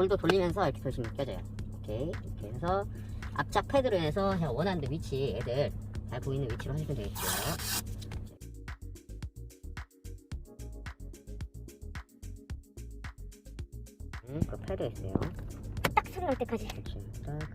볼도 돌리면서 이렇게 조심 느껴져요 오케이. 이렇게 해서 앞짝 패드로 해서 제가 원하는 위치 애들 잘 보이는 위치로 하시면 되겠죠 음, 그 패드 있어요. 딱 소리 날 때까지. 그렇지. 딱